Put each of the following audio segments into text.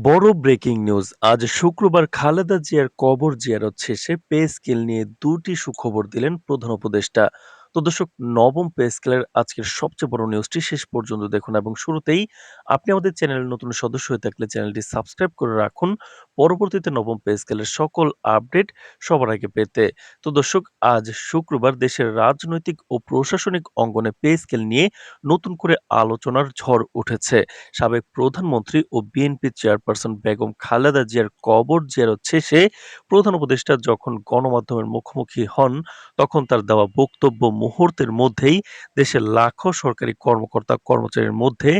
বড় breaking news. আজ শুক্রবার খালেদা জিয়ার কবর জিয়ারত শেষে পে স্কেল নিয়ে দুটি সুখবর দিলেন প্রধান উপদেষ্টা। তো দর্শক, নবম পে স্কেলের আজকের সবচেয়ে বড় নিউজটি শেষ পর্যন্ত দেখুন এবং শুরুতেই আপনি আমাদের চ্যানেলের নতুন সদস্য হয়ে থাকলে চ্যানেলটি সাবস্ক্রাইব করে রাখুন। পরবর্তীতে নবম পে স্কেলের সকল আপডেট সবার আগে পেতে। তো দর্শক, আজ শুক্রবার দেশের রাজনৈতিক ও প্রশাসনিক অঙ্গনে পে স্কেল নিয়ে নতুন করে আলোচনার ঝড় উঠেছে। সাবেক প্রধানমন্ত্রী ও বিএনপি চেয়ারপারসন বেগম খালেদা জিয়ার কবর জিয়ারত শেষে প্রধান উপদেষ্টা যখন গণমাধ্যমের মুখোমুখি হন, তখন তার দেওয়া বক্তব্য মুহূর্তের মধ্যেই দেশের লাখো সরকারি কর্মকর্তা কর্মচারীর মধ্যে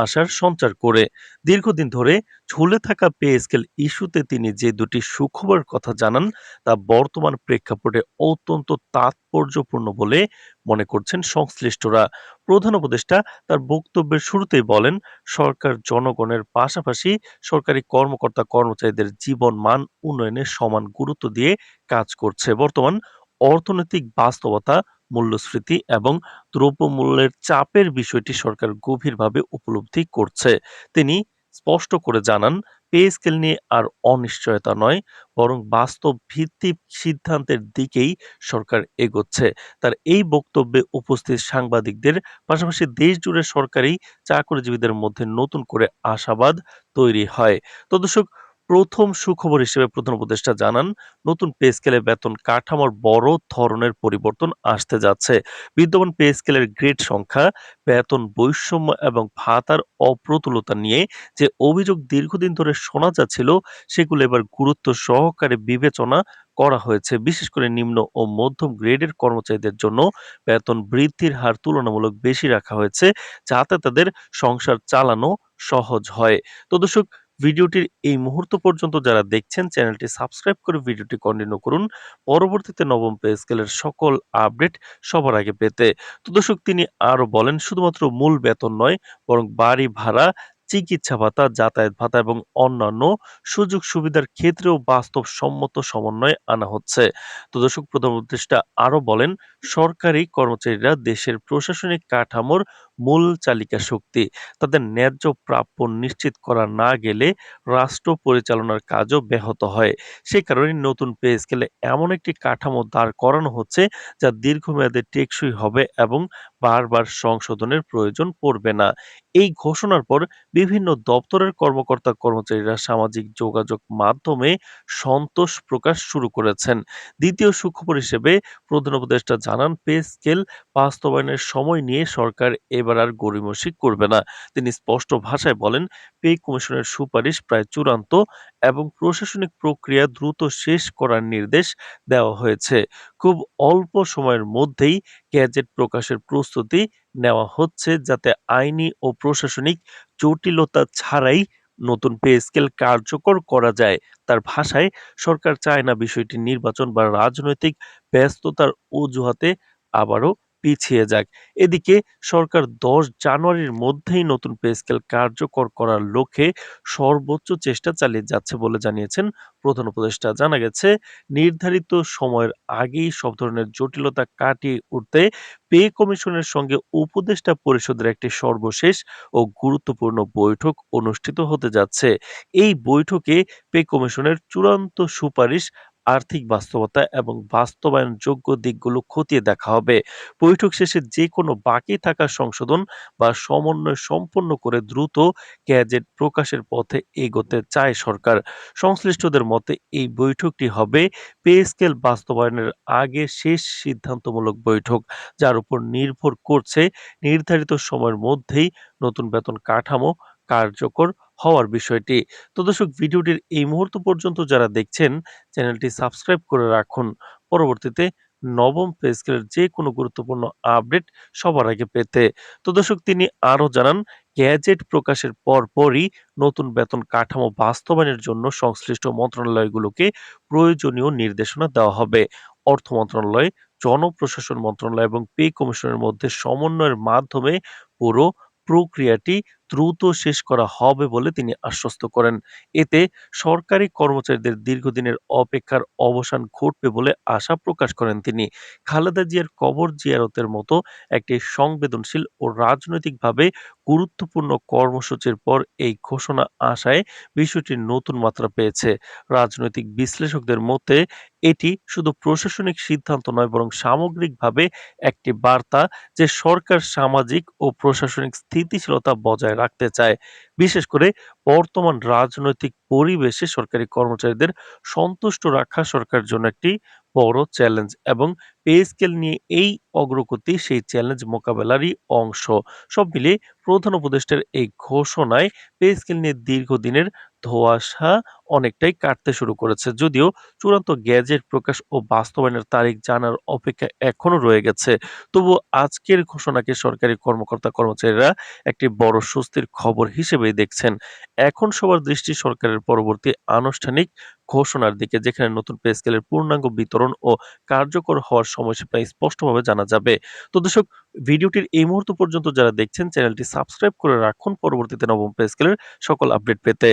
আশার সঞ্চার করে। দীর্ঘদিন ধরে ঝুলে থাকা পে স্কেল ইস্যুতে তিনি যে দুটি সুখবর কথা জানান, তা বর্তমান প্রেক্ষাপটে অত্যন্ত তাৎপর্যপূর্ণ বলে মনে করছেন সংশ্লিষ্টরা। প্রধান উপদেষ্টা তার বক্তব্যের শুরুতেই বলেন, সরকার জনগণের পাশাপাশি সরকারি কর্মকর্তা কর্মচারীদের জীবন মান উন্নয়নে সমান গুরুত্ব দিয়ে কাজ করছে। বর্তমান অর্থনৈতিক বাস্তবতা মূল্যস্ফীতি এবং দ্রব্যমূল্যের চাপের বিষয়টি সরকার গভীরভাবে উপলব্ধি করছে। তিনি স্পষ্ট করে জানান, পে স্কেল নিয়ে আর অনিশ্চয়তা নয়, বরং বাস্তব ভিত্তিক সিদ্ধান্তের দিকেই সরকার এগোচ্ছে। তার এই বক্তব্যে উপস্থিত সাংবাদিকদের, পাশাপাশি দেশ জুড়ে সরকারি চাকরিজীবীদের মধ্যে নতুন করে আশাবাদ তৈরি হয়। তো দর্শক প্রথম সুখবর হিসেবে প্রধান উপদেষ্টা জানান, নতুন পে স্কেলে বেতন কাঠামোর বড় ধরনের পরিবর্তন আসতে যাচ্ছে। বিদ্যমান পে স্কেলের গ্রেড সংখ্যা, বেতন বৈষম্য এবং ভাতার অপ্রতুলতা নিয়ে যে অভিযোগ দীর্ঘদিন ধরে শোনা যাচ্ছিল, সেগুলো এবার গুরুত্ব সহকারে বিবেচনা করা হয়েছে। বিশেষ করে নিম্ন ও মধ্যম গ্রেডের কর্মচারীদের জন্য বেতন বৃদ্ধির হার তুলনামূলক বেশি রাখা হয়েছে, যাতে তাদের সংসার চালানো সহজ হয়। তো দর্শক ভিডিওটির এই মুহূর্ত পর্যন্ত যারা দেখছেন, চ্যানেলটি সাবস্ক্রাইব করে ভিডিওটি কন্টিনিউ করুন। পরবর্তীতে নবম পে স্কেলের সকল আপডেট সবার আগে পেতে। তো দর্শক, তিনি আরও বলেন, শুধুমাত্র মূল বেতন নয়, বরং বাড়ি ভাড়া চিকিৎসা ভাতা, যাতায়াত ভাতা এবং অন্যান্য সুযোগ সুবিধার ক্ষেত্রেও বাস্তবসম্মত সমন্বয় আনা হচ্ছে। তো দর্শক, প্রধান উপদেষ্টা আরও বলেন, সরকারি কর্মচারীরা দেশের প্রশাসনিক কাঠামোর মূল চালিকা শক্তি। তাদের ন্যায্য প্রাপ্য নিশ্চিত করা না গেলে রাষ্ট্র পরিচালনার কাজও ব্যাহত হয়। সে কারণে নতুন পে স্কেলে এমন একটি কাঠামো দাঁড় করানো হচ্ছে, যা দীর্ঘমেয়াদে টেকসই হবে এবং বারবার সংশোধনের প্রয়োজন পড়বে না। এই ঘোষণার পর বিভিন্ন দপ্তরের কর্মকর্তা কর্মচারীরা সামাজিক যোগাযোগ মাধ্যমে সন্তোষ প্রকাশ শুরু করেছেন। দ্বিতীয় সুখবর হিসেবে প্রধান উপদেষ্টা জানান, পে স্কেল বাস্তবায়নের সময় নিয়ে সরকার এবার আর গড়িমসি করবে না। তিনি স্পষ্ট ভাষায় বলেন, পে কমিশনের সুপারিশ প্রায় চূড়ান্ত এবং প্রশাসনিক প্রক্রিয়া দ্রুত শেষ করার নির্দেশ দেওয়া হয়েছে। খুব অল্প সময়ের মধ্যেই গ্যাজেট প্রকাশের প্রস্তুতি নেওয়া হচ্ছে যাতে আইনি ও প্রশাসনিক জটিলতা ছাড়াই নতুন পে স্কেল কার্যকর করা যায়। তার ভাষায়, সরকার চায় না বিষয়টি নির্বাচন বা রাজনৈতিক ব্যস্ততার অজুহাতে আবারও পিছিয়ে যাক। এদিকে সরকার দশ জানুয়ারির মধ্যেই নতুন পে স্কেল কার্যকর করার লক্ষ্যে সর্বোচ্চ চেষ্টা চালিয়ে যাচ্ছে বলে জানিয়েছেন প্রধান উপদেষ্টা। জানা গেছে, নির্ধারিত সময়ের আগেই সব ধরনের জটিলতা কাটিয়ে উঠতে পে কমিশনের সঙ্গে উপদেষ্টা পরিষদের একটি সর্বশেষ ও গুরুত্বপূর্ণ বৈঠক অনুষ্ঠিত হতে যাচ্ছে। এই বৈঠকে পে কমিশনের চূড়ান্ত সুপারিশ আর্থিক বাস্তবতা এবং বাস্তবায়নযোগ্য দিকগুলো খতিয়ে দেখা হবে। বৈঠক শেষে যে কোনো বাকি থাকা সংশোধন বা সমন্বয় সম্পন্ন করে দ্রুত গ্যাজেট প্রকাশের পথে এগোতে চায় সরকার। সংশ্লিষ্টদের মতে, এই বৈঠকটি হবে পে স্কেল বাস্তবায়নের আগে শেষ সিদ্ধান্তমূলক বৈঠক, যার উপর নির্ভর করছে নির্ধারিত সময়ের মধ্যেই নতুন বেতন কাঠামো কার্যকর হওয়ার বিষয়টি। তো দর্শক, ভিডিওটির এই মুহূর্ত পর্যন্ত যারা দেখছেন, চ্যানেলটি সাবস্ক্রাইব করে রাখুন। পরবর্তীতে নবম পে স্কেলের যে কোনো গুরুত্বপূর্ণ আপডেট সবার আগে পেতে। তো দর্শক, তিনি আরও জানান, গ্যাজেট প্রকাশের পরপরই নতুন বেতন কাঠামো বাস্তবায়নের জন্য সংশ্লিষ্ট মন্ত্রণালয়গুলোকে প্রয়োজনীয় নির্দেশনা দেওয়া হবে। অর্থ মন্ত্রণালয়, জনপ্রশাসন মন্ত্রণালয় এবং পে কমিশনের মধ্যে সমন্বয়ের মাধ্যমে পুরো প্রক্রিয়াটি দ্রুত শেষ করা হবে বলে তিনি আশ্বস্ত করেন। এতে সরকারি কর্মচারীদের দীর্ঘদিনের অপেক্ষার অবসান ঘটবে বলে আশা প্রকাশ করেন তিনি। খালেদা জিয়ার কবর জিয়ারতের মতো একটি সংবেদনশীল ও রাজনৈতিকভাবে গুরুত্বপূর্ণ কর্মসূচির পর এই ঘোষণা আসায় বিষয়টি নতুন মাত্রা পেয়েছে। রাজনৈতিক বিশ্লেষকদের মতে, এটি শুধু প্রশাসনিক সিদ্ধান্ত নয়, বরং সামগ্রিকভাবে একটি বার্তা যে সরকার সামাজিক ও প্রশাসনিক স্থিতিশীলতা বজায় রাখতে চায়। বিশেষ করে বর্তমান রাজনৈতিক পরিবেশে সরকারি কর্মচারীদের সন্তুষ্ট রাখা সরকারের জন্য একটি বড় চ্যালেঞ্জ এবং পে স্কেল নিয়ে এই অগ্রগতি, সেই চ্যালেঞ্জ মোকাবেলারই অংশ। সব মিলিয়ে প্রধান উপদেষ্টার এই ঘোষণায় পে স্কেল নিয়ে দীর্ঘদিনের ধোঁয়াশা অনেকটাই কাটতে শুরু করেছে। যদিও চূড়ান্ত গ্যাজেট প্রকাশ ও বাস্তবায়নের তারিখ জানার অপেক্ষা এখনও রয়ে গেছে। তবুও আজকের ঘোষণাকে সরকারি কর্মকর্তা-কর্মচারীরা একটি বড় স্বস্তির খবর হিসেবেই দেখছেন। এখন সবার দৃষ্টি সরকারের পরবর্তী আনুষ্ঠানিক ঘোষণার দিকে যেখানে নতুন পে স্কেলের পূর্ণাঙ্গ বিতরণ ও কার্যকর হওয়ার সময়সীমা স্পষ্টভাবে জানা যাবে। তো দর্শক, ভিডিওটির এই মুহূর্ত পর্যন্ত যারা দেখছেন, চ্যানেলটি সাবস্ক্রাইব করে রাখুন পরবর্তীতে নবম পে স্কেলের সকল আপডেট পেতে।